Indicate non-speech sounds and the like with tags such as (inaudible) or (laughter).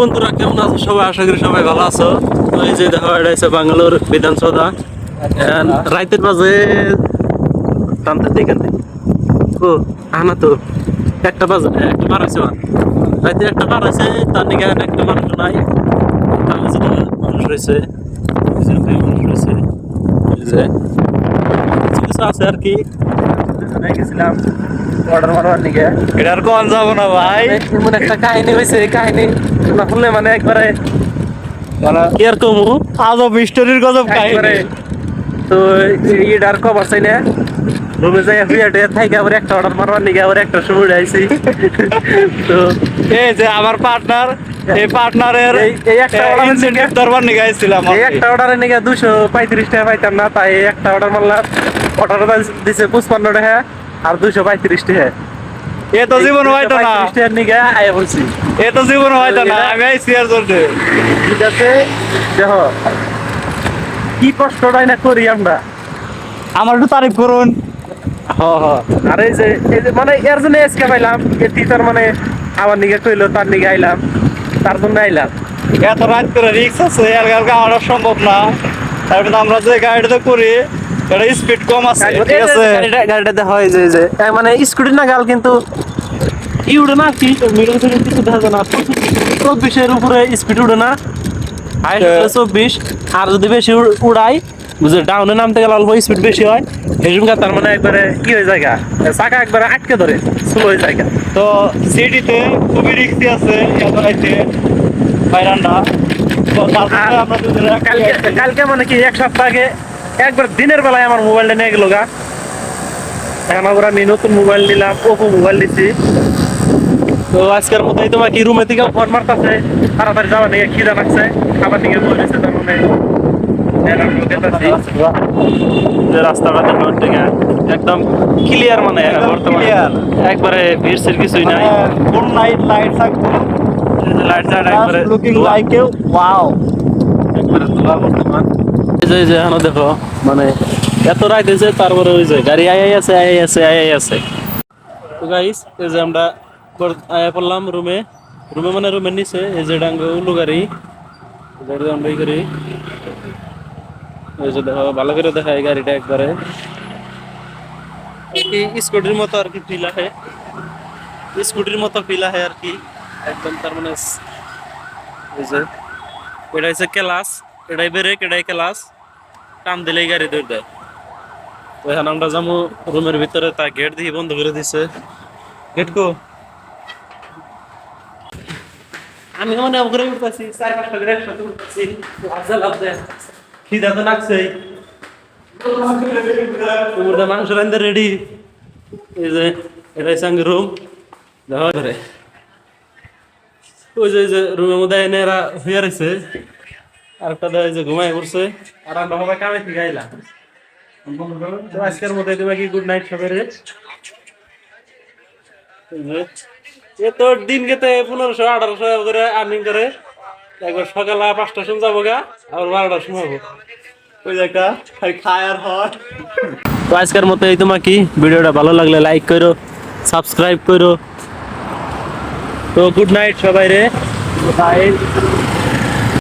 বন্ধুরা, কেমন আছো সবাই? আশা করি সবাই ভালো আছো। তো এই যে দেখো এটা হচ্ছে বাঙ্গালোর বিধানসভা। রাইতের বাজে টানতে দেখেন ও আনা তো। একটা বাজে একটা বার হয়েছে রাইতে একটা বার হয়েছে, তার নিকে একটা মানুষ নাই। তাহলে যে মানুষ রয়েছে। মানুষ রয়েছে। আছে আর কি। গেছিলাম অর্ডার মারবার নিকে। এটা কোন যাব না ভাই? এমন একটা কাহিনী হয়েছে এই কাহিনী না শুনলে মানে একবারে কি আর কমু? আজব স্টোরির গজব কাহিনী। তো ইডার কভার চাই না। রুমে যাই থাইকে আবার একটা অর্ডার মারবার নিকে আবার একটা সময় আইছি। তো (laughs) এই যে আমার পার্টনার এই পার্টনারের একটা ইনসেন্টিভ এই দুশো পঁয়ত্রিশ টাকা পাইতাম না তাই একটা অর্ডার মারলাম। অর্ডার দিছে পঁচপান্ন টাকা আর দুশো পঁয়ত্রিশ টাকা। এ তো জীবন হয়তো না। পঁয়ত্রিশ টাকার আয় বলছি এ তো জীবন হয়তো না। আমি আইসি আর জন্য ঠিক আছে? দেখো কি কষ্টটাই না করি আমরা? আমার একটু তারিফ করুন। আর এই যে মানে এর জন্য এসকে পাইলাম। মানে আমার নিকে কইলো তার নিকে আইলাম। তার জন্য আইলাম। এত রাত করে রিক্স আছে আর কালকে আমার সম্ভব না। তারপরে আমরা যে গাড়িটা করি এটা স্পিড কম আছে ঠিক আছে? গাড়িটা গাড়িটাতে হয় যে যে মানে স্কুটি না গাল কিন্তু ই উড়ে না কি মিডল থেকে কিছু দেখা যায় না। চব্বিশের উপরে স্পিড উঠে না। হাইট চব্বিশ আর যদি বেশি উড়- উড়াই বুঝে ডাউনে নামতে গেলে অল্প স্পিড বেশি হয়। হেজুমকা তার মানে একবারে কি হয়ে যায় গা? চাকা একবারে আটকে ধরে স্লো হয়ে যায় গা। তো সিটিতে খুবই রিক্সি আছে এত রাইতে বাইরান্ডা কালকে মানে কি এক সপ্তাহ আগে একবার দিনের বেলায় আমার মোবাইলটা নিয়ে গেল গা। এখন আবার আমি নতুন মোবাইল নিলাম ওপো মোবাইল নিচ্ছি তো আজকের মতো এই তোমার কি রুমে থেকে ফোন মারতেছে? তাড়াতাড়ি যাওয়ার নিয়ে খিদা লাগছে। খাবার বলেছে তার মানে রাস্তাটা থেকে একদম ক্লিয়ার মানে বর্তমানে। একবারে কিছুই নাই। লাইট থাকব লাইট জাট একবারে লুকিং ধোঁয়া। লাইক এ ওয়াও একবারে ধোঁয়া বর্তমান। এই যে দেখো মানে এত হয়েছে তারপরে ওই যে গাড়ি আই আই আছে আই আই আছে। আই আই আছে তো গাইস এই যে আমরা পড়লাম রুমে। রুমে মানে রুমের নিচে, এই যে ডাঙ্গ উলু গাড়ি। গাড়ি করি। এই যে দেখো, ভালো করে দেখা এই গাড়িটা একবারে। স্কুটির মতো আর কি ফিল আহে স্কুটির মতো ফিল আহে আর কি। একদম তার মানে এই যে, এটা হচ্ছে ক্লাস এটাই ব্রেক এটাই ক্লাস কাম দিলেই গাড়ি দৌড় দেয় তো এখন আমরা যাব রুমের ভিতরে, তা গেট দিয়ে বন্ধ করে দিছে। গেট কো? আমি মনে করে উঠতেছি চার পাঁচটা করে একসাথে উঠতেছি লাভ দেয় খিদা তো লাগছেই। তোমার মাংস রান্ধতে রেডি এই যে এটাই সঙ্গে রুম দেখো ধরে ওই যে যে রুমের মধ্যে এনে এরা হইয়া রয়েছে। আর একটা দেয় যে ঘুমাই পড়ছে। আর আমরা সবাই কামে থেকে আইলাম। আজকের মধ্যে তোমাকে গুড নাইট সবাই এ তোর দিন গেতে পনেরোশো আঠারোশো করে আর্নিং করে। একবার সকালে পাঁচটার সময় যাব গা আবার বারোটার সময় হব। ওই যে একটা খায় আর হট তো আজকের মতো এই তোমাকে। ভিডিওটা ভালো লাগলে লাইক করো সাবস্ক্রাইব করো। তো গুড নাইট সবাই রে। বাই